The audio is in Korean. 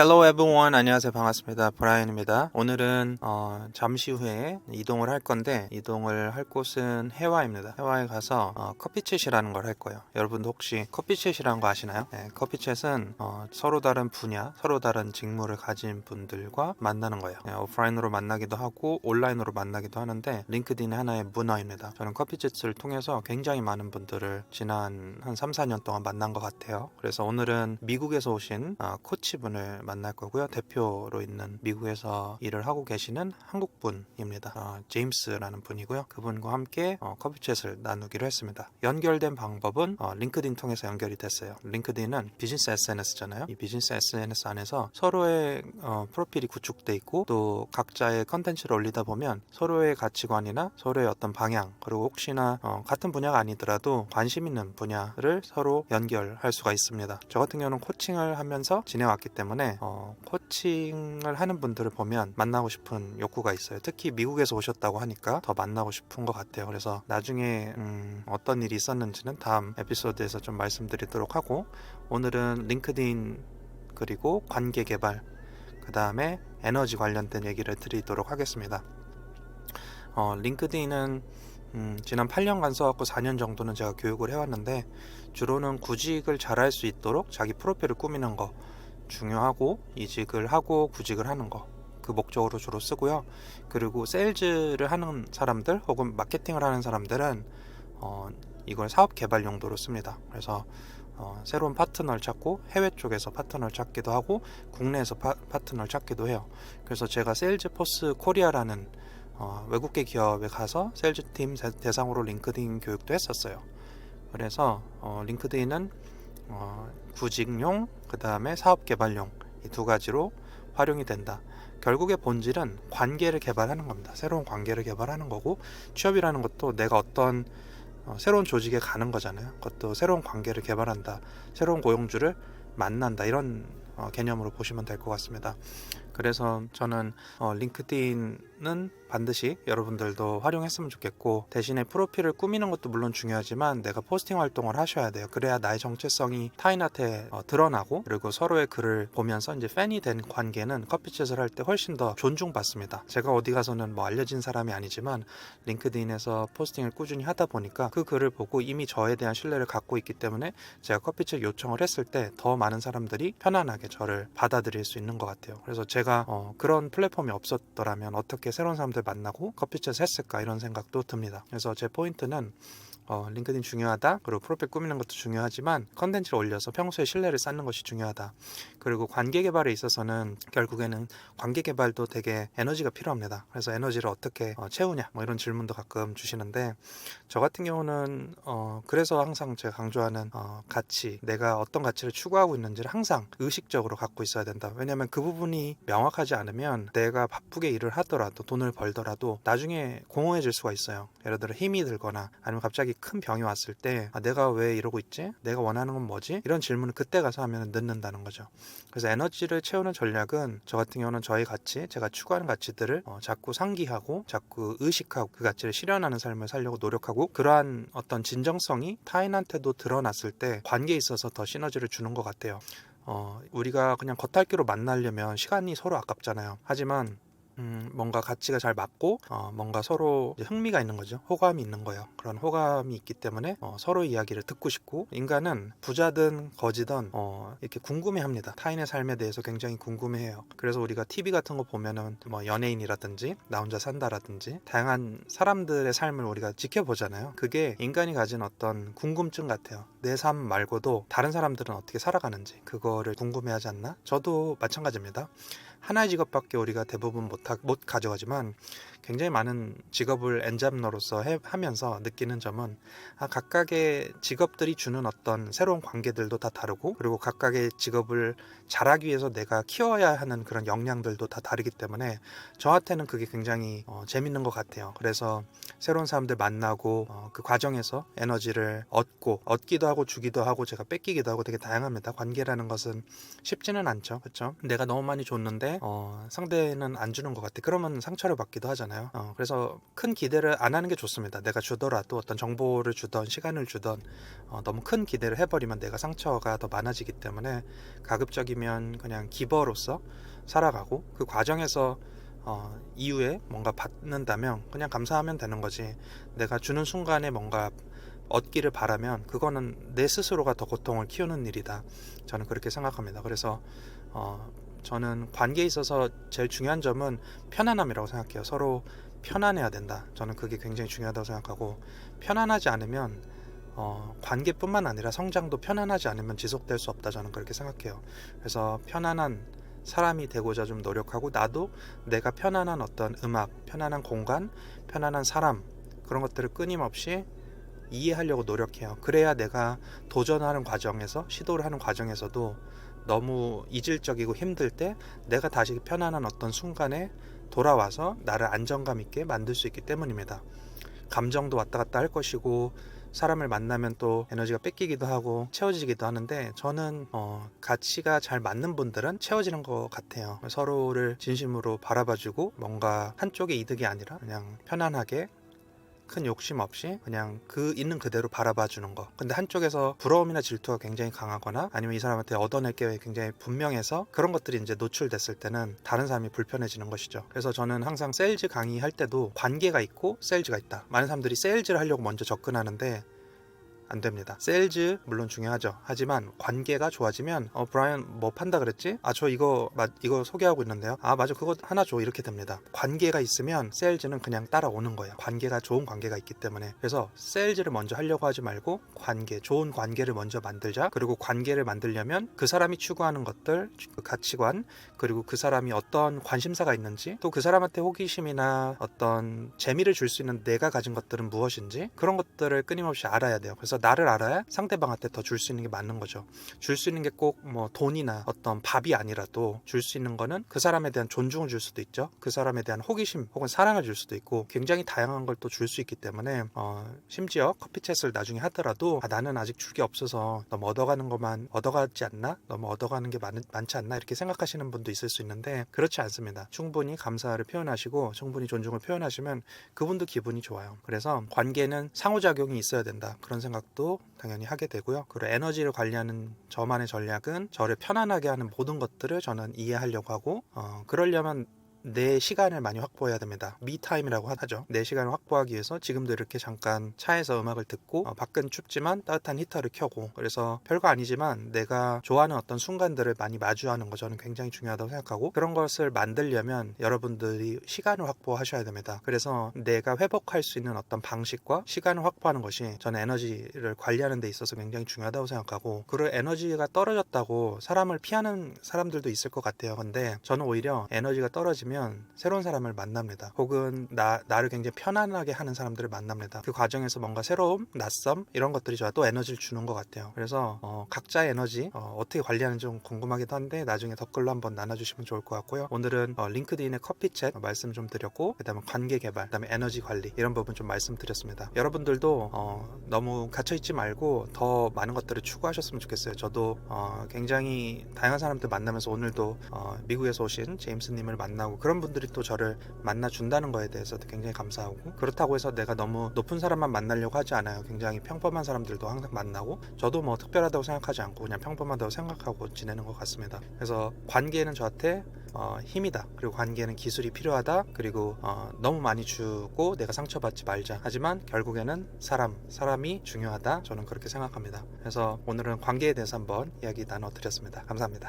Hello everyone. 안녕하세요. 반갑습니다. 브라이언입니다. 오늘은 어, 잠시 후에 이동을 할 건데 이동을 할 곳은 해와입니다. 해와에 가서 어, 커피챗이라는 걸 할 거예요. 여러분도 혹시 커피챗이라는 거 아시나요? 네, 커피챗은 어, 서로 다른 분야, 서로 다른 직무를 가진 분들과 만나는 거예요. 네, 오프라인으로 만나기도 하고 온라인으로 만나기도 하는데 링크드인의 하나의 문화입니다. 저는 커피챗을 통해서 굉장히 많은 분들을 지난 한 3, 4년 동안 만난 것 같아요. 그래서 오늘은 미국에서 오신 어, 코치분을 만날 거고요. 대표로 있는 미국에서 일을 하고 계시는 한국분입니다. 어, 제임스라는 분이고요. 그분과 함께 어, 커피챗을 나누기로 했습니다. 연결된 방법은 어, 링크드인 통해서 연결이 됐어요. 링크드인은 비즈니스 SNS잖아요. 이 비즈니스 SNS 안에서 서로의 어, 프로필이 구축돼 있고 또 각자의 컨텐츠를 올리다 보면 서로의 가치관이나 서로의 어떤 방향 그리고 혹시나 어, 같은 분야가 아니더라도 관심 있는 분야를 서로 연결할 수가 있습니다. 저 같은 경우는 코칭을 하면서 지내왔기 때문에 어, 코칭을 하는 분들을 보면 만나고 싶은 욕구가 있어요. 특히 미국에서 오셨다고 하니까 더 만나고 싶은 것 같아요. 그래서 나중에 음, 어떤 일이 있었는지는 다음 에피소드에서 좀 말씀드리도록 하고 오늘은 링크드인 그리고 관계 개발 그 다음에 에너지 관련된 얘기를 드리도록 하겠습니다. 어, 링크드인은 음, 지난 8년간 써왔고 4년 정도는 제가 교육을 해왔는데 주로는 구직을 잘할 수 있도록 자기 프로필을 꾸미는 거 중요하고 이직을 하고 구직을 하는 거 그 목적으로 주로 쓰고요. 그리고 세일즈를 하는 사람들 혹은 마케팅을 하는 사람들은 어, 이걸 사업 개발 용도로 씁니다. 그래서 어, 새로운 파트너를 찾고 해외 쪽에서 파트너를 찾기도 하고 국내에서 파, 파트너를 찾기도 해요. 그래서 제가 세일즈 포스 코리아라는 어, 외국계 기업에 가서 세일즈 팀 대- 대상으로 링크드인 교육도 했었어요. 그래서 어, 링크드인은 어, 구직용 그 다음에 사업 개발용 이 두 가지로 활용이 된다. 결국의 본질은 관계를 개발하는 겁니다. 새로운 관계를 개발하는 거고 취업이라는 것도 내가 어떤 어, 새로운 조직에 가는 거잖아요. 그것도 새로운 관계를 개발한다. 새로운 고용주를 만난다. 이런 어, 개념으로 보시면 될 것 같습니다. 그래서 저는 어, 링크드인은 반드시 여러분들도 활용했으면 좋겠고 대신에 프로필을 꾸미는 것도 물론 중요하지만 내가 포스팅 활동을 하셔야 돼요. 그래야 나의 정체성이 타인한테 어, 드러나고 그리고 서로의 글을 보면서 이제 팬이 된 관계는 커피챗을 할 때 훨씬 더 존중받습니다. 제가 어디 가서는 뭐 알려진 사람이 아니지만 링크드인에서 포스팅을 꾸준히 하다 보니까 그 글을 보고 이미 저에 대한 신뢰를 갖고 있기 때문에 제가 커피챗 요청을 했을 때 더 많은 사람들이 편안하게 저를 받아들일 수 있는 것 같아요. 그래서 제가 어, 그런 플랫폼이 없었더라면 어떻게 새로운 사람들 만나고 커피챗 했을까 이런 생각도 듭니다. 그래서 제 포인트는 어, 링크드인 중요하다. 그리고 프로필 꾸미는 것도 중요하지만 컨텐츠를 올려서 평소에 신뢰를 쌓는 것이 중요하다. 그리고 관계 개발에 있어서는 결국에는 관계 개발도 되게 에너지가 필요합니다. 그래서 에너지를 어떻게 어, 채우냐 뭐 이런 질문도 가끔 주시는데 저 같은 경우는 어, 그래서 항상 제가 강조하는 어, 가치 내가 어떤 가치를 추구하고 있는지를 항상 의식적으로 갖고 있어야 된다. 왜냐하면 그 부분이 명확하지 않으면 내가 바쁘게 일을 하더라도 돈을 벌더라도 나중에 공허해질 수가 있어요. 예를 들어 힘이 들거나 아니면 갑자기 큰 병이 왔을 때 아, 내가 왜 이러고 있지? 내가 원하는 건 뭐지? 이런 질문을 그때 가서 하면 늦는다는 거죠. 그래서 에너지를 채우는 전략은 저 같은 경우는 저의 가치, 제가 추구하는 가치들을 어, 자꾸 상기하고 자꾸 의식하고 그 가치를 실현하는 삶을 살려고 노력하고 그러한 어떤 진정성이 타인한테도 드러났을 때 관계에 있어서 더 시너지를 주는 것 같아요. 어, 우리가 그냥 겉핥기로 만나려면 시간이 서로 아깝잖아요. 하지만 음, 뭔가 가치가 잘 맞고 어, 뭔가 서로 흥미가 있는 거죠. 호감이 있는 거예요. 그런 호감이 있기 때문에 어, 서로 이야기를 듣고 싶고 인간은 부자든 거지든 어, 이렇게 궁금해합니다. 타인의 삶에 대해서 굉장히 궁금해해요. 그래서 우리가 TV 같은 거 보면은 뭐 연예인이라든지 나 혼자 산다라든지 다양한 사람들의 삶을 우리가 지켜보잖아요. 그게 인간이 가진 어떤 궁금증 같아요. 내 삶 말고도 다른 사람들은 어떻게 살아가는지 그거를 궁금해하지 않나? 저도 마찬가지입니다. 하나의 직업밖에 우리가 대부분 못, 하, 못 가져가지만 굉장히 많은 직업을 엔잡러로서 해, 하면서 느끼는 점은 아, 각각의 직업들이 주는 어떤 새로운 관계들도 다 다르고 그리고 각각의 직업을 잘하기 위해서 내가 키워야 하는 그런 역량들도 다 다르기 때문에 저한테는 그게 굉장히 어, 재밌는 것 같아요. 그래서 새로운 사람들 만나고 어, 그 과정에서 에너지를 얻고 얻기도 하고 주기도 하고 제가 뺏기기도 하고 되게 다양합니다. 관계라는 것은 쉽지는 않죠. 그렇죠? 내가 너무 많이 줬는데 어, 상대는 안 주는 것 같아. 그러면 상처를 받기도 하잖아요. 어, 그래서 큰 기대를 안 하는 게 좋습니다. 내가 주더라도 어떤 정보를 주던 시간을 주던 어, 너무 큰 기대를 해버리면 내가 상처가 더 많아지기 때문에 가급적이면 그냥 기버로서 살아가고 그 과정에서 어, 이후에 뭔가 받는다면 그냥 감사하면 되는 거지. 내가 주는 순간에 뭔가 얻기를 바라면 그거는 내 스스로가 더 고통을 키우는 일이다. 저는 그렇게 생각합니다. 그래서 어, 저는 관계에 있어서 제일 중요한 점은 편안함이라고 생각해요. 서로 편안해야 된다. 저는 그게 굉장히 중요하다고 생각하고 편안하지 않으면 어, 관계뿐만 아니라 성장도 편안하지 않으면 지속될 수 없다. 저는 그렇게 생각해요. 그래서 편안한 사람이 되고자 좀 노력하고 나도 내가 편안한 어떤 음악, 편안한 공간, 편안한 사람 그런 것들을 끊임없이 이해하려고 노력해요. 그래야 내가 도전하는 과정에서 시도를 하는 과정에서도 너무 이질적이고 힘들 때 내가 다시 편안한 어떤 순간에 돌아와서 나를 안정감 있게 만들 수 있기 때문입니다. 감정도 왔다 갔다 할 것이고 사람을 만나면 또 에너지가 뺏기기도 하고 채워지기도 하는데 저는 어, 가치가 잘 맞는 분들은 채워지는 것 같아요. 서로를 진심으로 바라봐주고 뭔가 한쪽의 이득이 아니라 그냥 편안하게 큰 욕심 없이 그냥 그 있는 그대로 바라봐 주는 거. 근데 한쪽에서 부러움이나 질투가 굉장히 강하거나 아니면 이 사람한테 얻어낼 게 굉장히 분명해서 그런 것들이 이제 노출됐을 때는 다른 사람이 불편해지는 것이죠. 그래서 저는 항상 세일즈 강의할 때도 관계가 있고 세일즈가 있다. 많은 사람들이 세일즈를 하려고 먼저 접근하는데 안 됩니다. 세일즈 물론 중요하죠. 하지만 관계가 좋아지면 어 브라이언 뭐 판다 그랬지? 아 저 이거 맞 이거 소개하고 있는데요. 아 맞아 그거 하나 줘 이렇게 됩니다. 관계가 있으면 세일즈는 그냥 따라오는 거예요. 관계가 좋은 관계가 있기 때문에 그래서 세일즈를 먼저 하려고 하지 말고 관계 좋은 관계를 먼저 만들자. 그리고 관계를 만들려면 그 사람이 추구하는 것들 그 가치관 그리고 그 사람이 어떤 관심사가 있는지 또 그 사람한테 호기심이나 어떤 재미를 줄 수 있는 내가 가진 것들은 무엇인지 그런 것들을 끊임없이 알아야 돼요. 그래서 나를 알아야 상대방한테 더 줄 수 있는 게 맞는 거죠. 줄 수 있는 게 꼭 뭐 돈이나 어떤 밥이 아니라도 줄 수 있는 거는 그 사람에 대한 존중을 줄 수도 있죠. 그 사람에 대한 호기심 혹은 사랑을 줄 수도 있고 굉장히 다양한 걸 또 줄 수 있기 때문에 어, 심지어 커피챗을 나중에 하더라도 아, 나는 아직 줄 게 없어서 너무 얻어가는 것만 얻어가지 않나? 너무 얻어가는 게 많, 많지 않나? 이렇게 생각하시는 분도 있을 수 있는데 그렇지 않습니다. 충분히 감사를 표현하시고 충분히 존중을 표현하시면 그분도 기분이 좋아요. 그래서 관계는 상호작용이 있어야 된다. 그런 생각 도 당연히 하게 되고요. 그리고 에너지를 관리하는 저만의 전략은 저를 편안하게 하는 모든 것들을 저는 이해하려고 하고 어, 그러려면 내 시간을 많이 확보해야 됩니다. 미타임이라고 하죠. 내 시간을 확보하기 위해서 지금도 이렇게 잠깐 차에서 음악을 듣고 어, 밖은 춥지만 따뜻한 히터를 켜고 그래서 별거 아니지만 내가 좋아하는 어떤 순간들을 많이 마주하는 거 저는 굉장히 중요하다고 생각하고 그런 것을 만들려면 여러분들이 시간을 확보하셔야 됩니다. 그래서 내가 회복할 수 있는 어떤 방식과 시간을 확보하는 것이 저는 에너지를 관리하는 데 있어서 굉장히 중요하다고 생각하고 그리고 에너지가 떨어졌다고 사람을 피하는 사람들도 있을 것 같아요. 근데 저는 오히려 에너지가 떨어지면 새로운 사람을 만납니다. 혹은 나, 나를 굉장히 편안하게 하는 사람들을 만납니다. 그 과정에서 뭔가 새로움, 낯섦 이런 것들이 저또 에너지를 주는 것 같아요. 그래서 어, 각자의 에너지 어, 떻게 관리하는지 좀 궁금하기도 한데 나중에 댓글로 한번 나눠주시면 좋을 것 같고요. 오늘은 어, 링크드인의 커피챗 말씀 좀 드렸고 그다음에 관계 개발, 그다음에 에너지 관리 이런 부분 좀 말씀드렸습니다. 여러분들도 어, 너무 갇혀 있지 말고 더 많은 것들을 추구하셨으면 좋겠어요. 저도 어, 굉장히 다양한 사람들 만나면서 오늘도 어, 미국에서 오신 제임스님을 만나 고 그런 분들이 또 저를 만나 준다는 거에 대해서도 굉장히 감사하고 그렇다고 해서 내가 너무 높은 사람만 만나려고 하지 않아요. 굉장히 평범한 사람들도 항상 만나고 저도 뭐 특별하다고 생각하지 않고 그냥 평범하다고 생각하고 지내는 것 같습니다. 그래서 관계는 저한테 어, 힘이다. 그리고 관계는 기술이 필요하다. 그리고 어, 너무 많이 주고 내가 상처받지 말자. 하지만 결국에는 사람, 사람이 중요하다. 저는 그렇게 생각합니다. 그래서 오늘은 관계에 대해서 한번 이야기 나눠드렸습니다. 감사합니다.